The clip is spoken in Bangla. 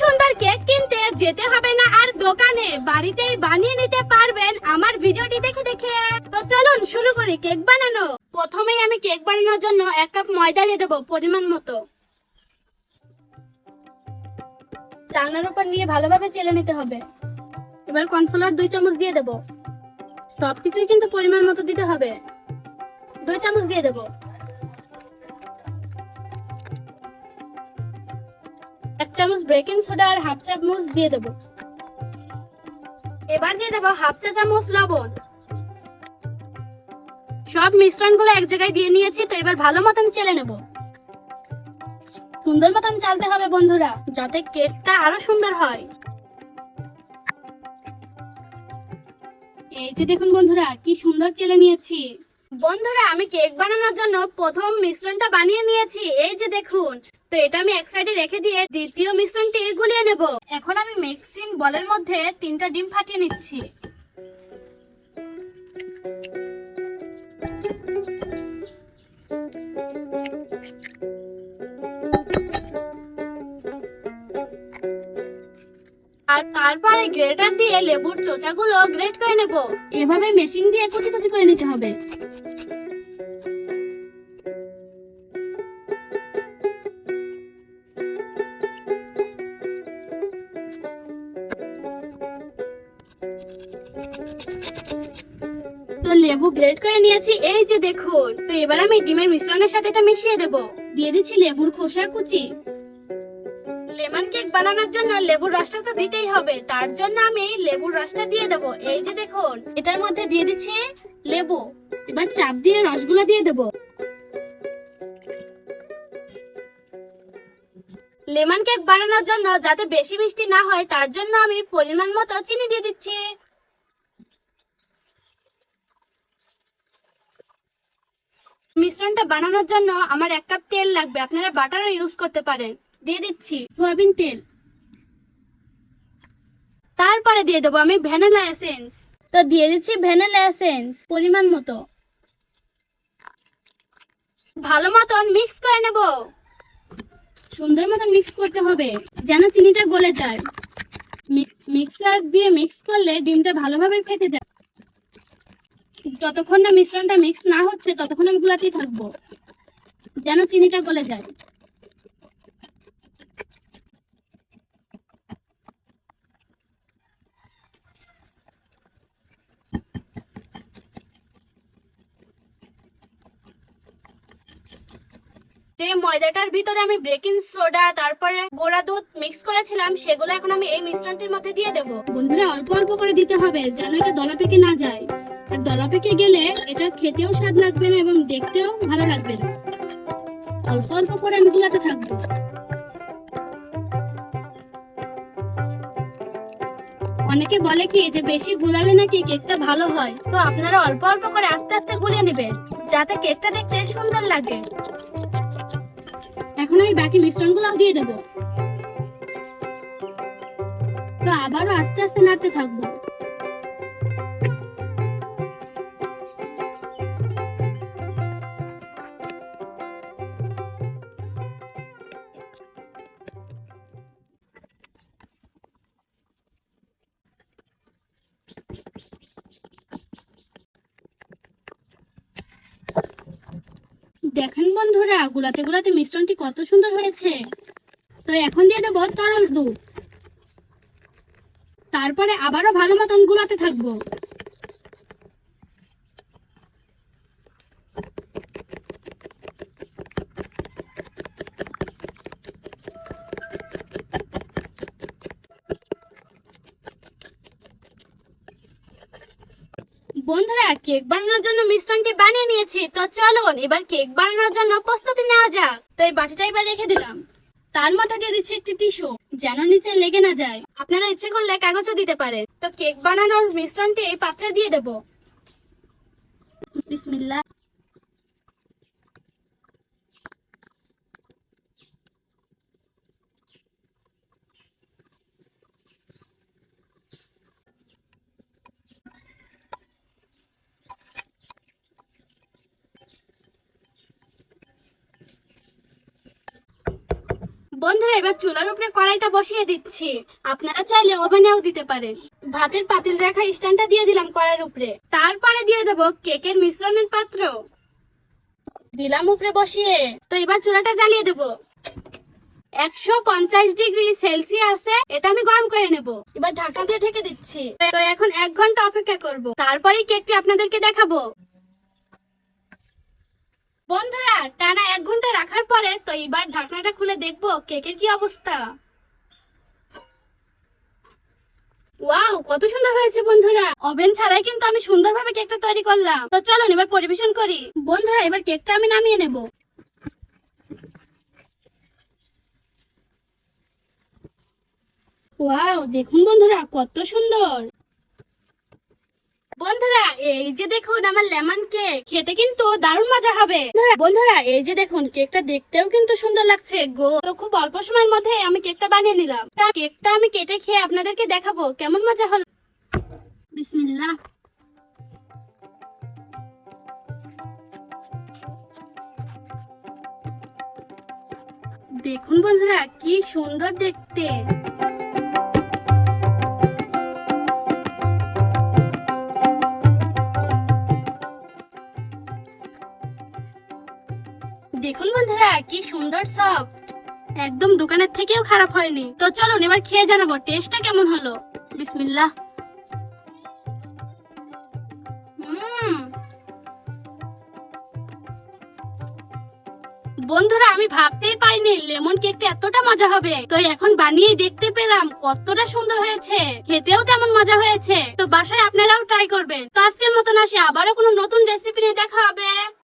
সুন্দর কেক কিনতে যেতে হবে না আর দোকানে বাড়িতেই বানিয়ে নিতে পারবেন আমার ভিডিওটি দেখে দেখে। তো চলুন শুরু করি কেক বানানো। প্রথমেই আমি কেক বানানোর জন্য এক কাপ ময়দা দিয়ে দেবো পরিমাণ মতো। চালনার উপর নিয়ে ভালোভাবে চেলে নিতে হবে। এবার কর্নফ্লাওয়ার দুই চামচ দিয়ে দেবো। সবকিছুই কিন্তু পরিমাণ মতো দিতে হবে। দুই চামচ দিয়ে দেবো। এক চামচ বেকিং সোডা আর হাফ চামচ দিয়ে দেবো। এবার দিয়ে দেবো হাফ চা চামচ লবণ। সব মিশ্রণগুলো এক জায়গায় দিয়ে নিয়েছি, তো এবার ভালো মতন চেলে নেব। সুন্দর মতন চালতে হবে বন্ধুরা, যাতে কেকটা আরও সুন্দর হয়। এই যে দেখুন বন্ধুরা, কি সুন্দর চেলে নিয়েছি। বন্ধুরা, আমি কেক বানানোর জন্য প্রথম মিশ্রণটা বানিয়ে নিয়েছি, এই যে দেখুন তো এটা আমি এক সাইডে রেখে দিয়ে দ্বিতীয় মিশ্রণটি গুলিয়ে নেব। এখন আমি মিক্সিং বলের মধ্যে তিনটা ডিম ফাটিয়ে নিচ্ছি। আর তারপরে গ্রেটার দিয়ে লেবুর চোচাগুলো গ্রেট করে নেব। এভাবে মেশিন দিয়ে কুচি কুচি করে নিতে হবে। লেবু গ্রেট করে নিয়েছি, এই যে দেখুন। তো এবার আমি ডিমের মিশ্রণের সাথে এটা মিশিয়ে দেব। দিয়ে দিচ্ছি লেবুর খোসা কুচি। লেমন কেক বানানোর জন্য লেবুর রসটা তো দিতেই হবে। তার জন্য আমি লেবুর রসটা দিয়ে দেব। এই যে দেখুন, এটার মধ্যে দিয়ে দিচ্ছি লেবু। এবার চাপ দিয়ে রসগুলো দিয়ে দেব। লেমন কেক বানানোর জন্য যাতে বেশি মিষ্টি না হয়, তার জন্য আমি পরিমাণ মতো চিনি দিয়ে দিচ্ছি। মিশ্রণটা বানানোর জন্য আমার এক কাপ তেল লাগবে। আপনারা বাটারও ইউজ করতে পারেন। দিয়ে দিচ্ছি সয়াবিন তেল। তারপরে দিয়ে দেবো আমি ভ্যানিলা এসেন্স তো দিয়ে দিচ্ছি ভ্যানিলা এসেন্স পরিমাণ মতো। ভালো মতন মিক্স করে নেব। সুন্দর মতন মিক্স করতে হবে, যেন চিনিটা গলে যায়। মিক্সার দিয়ে মিক্স করলে ডিমটা ভালোভাবে ফেটে যায়। যতক্ষণ না মিশ্রণটা মিক্স না হচ্ছে, ততক্ষণ আমি গুলাতেই থাকব। যেন চিনিটা গলে যায়। যে ময়দাটার ভিতরে আমি বেকিং সোডা তারপরে গোড়া দুধ মিক্স করেছিলাম, সেগুলো এখন আমি এই মিশ্রণটির মধ্যে দিয়ে দেব। বন্ধুরা, অল্প অল্প করে দিতে হবে, যেন এটা দলা পেকে না যায়। আর দলা পেকে গেলে এটা খেতেও স্বাদ লাগবে না এবং দেখতেও ভালো লাগবে না। অল্প অল্প করে আমি গুলাতে থাকব। অনেকে বলে কি যে বেশি গুলালে নাকি কেকটা ভালো হয়? তো আপনারা অল্প অল্প করে আস্তে আস্তে গুলিয়ে নেবেন, যাতে কেকটা দেখতে সুন্দর লাগে। এখন আমি বাকি মিশ্রণগুলোও দিয়ে দেব। তো আবারও আস্তে আস্তে নাড়তে থাকব। দেখেন বন্ধুরা, গুলাতে গুলাতে মিশ্রণটি কত সুন্দর হয়েছে। তো এখন দিয়ে দেবো তরল দুধ। তারপরে আবারও ভালো মতন গুলাতে থাকব। বন্ধুরা, কেক বানানোর জন্য মিশ্রণটি বানিয়ে নিয়েছি। তো চলুন, এবার কেক বানানোর জন্য প্রস্তুতি নেওয়া যাক। তো এই বাটিটা এবার রেখে দিলাম। তার মধ্যে দিয়ে দিচ্ছি একটি টিস্যু, যেন নিচে লেগে না যায়। আপনারা ইচ্ছে করলে কাগজও দিতে পারে তো কেক বানানোর মিশ্রণটি এই পাত্রে দিয়ে দেব। বিসমিল্লাহ। বন্ধুরা, এবার চুলার উপরে কড়াইটা বসিয়ে দিচ্ছি। আপনারা চাইলে ওভেনেও দিতে পারেন। ভাতের পাতিল রাখা স্ট্যান্ডটা দিয়ে দিলাম কড়াইয়ের উপরে। তারপরে দিয়ে দেব কেকের মিশ্রণের পাত্র। দিলাম উপরে বসিয়ে। তো এবার চুলাটা জ্বালিয়ে দেব। একশো পঞ্চাশ ডিগ্রি সেলসিয়াসে এটা আমি গরম করে নেব। এবার ঢাকা দিয়ে ঢেকে দিচ্ছি। তো এখন এক ঘণ্টা অপেক্ষা করব। তারপরেই কেকটি আপনাদেরকে দেখাবো। বন্ধুরা, টানা এক ঘণ্টা রাখার পরে তো এবার ঢাকনাটা খুলে দেখব কেকের কি অবস্থা। ওয়াও, কত সুন্দর হয়েছে বন্ধুরা। ওভেন ছাড়াই কিন্তু আমি সুন্দরভাবে কেকটা তৈরি করলাম। তো চলুন এবার পরিবেশন করি। বন্ধুরা, এবার কেকটা আমি নামিয়ে নেব। ওয়াও, দেখুন বন্ধুরা, কত সুন্দর। বন্ধুরা, এই যে দেখুন আমার লেমন কেক, খেতে কিন্তু দারুণ মজা হবে। বন্ধুরা- এই যে দেখুন, কেকটা দেখতেও কিন্তু সুন্দর লাগছে। গো, তো খুব অল্প সময়ের মধ্যে আমি কেকটা বানিয়ে নিলাম। কেকটা আমি কেটে খেয়ে আপনাদেরকে দেখাবো, কেমন মজা হলো? বিসমিল্লাহ। দেখুন বন্ধুরা, কি সুন্দর দেখতে। কি সুন্দর সফট একদম দোকানের থেকেও খারাপ হয়নি। তো চলুন, এবার খেয়ে জানাব, টেস্টটা কেমন হলো? বিসমিল্লাহ। বন্ধুরা, আমি ভাবতেই পারিনি লেমন কেকটা এতটা মজা হবে। তো এখন বানিয়ে দেখতে পেলাম কতটা সুন্দর হয়েছে। খেতেও তেমন মজা হয়েছে। তো বাসায় আপনারাও ট্রাই করবেন। তো আজকের মতন আসি, আবারও কোনো নতুন রেসিপি নিয়ে দেখা হবে।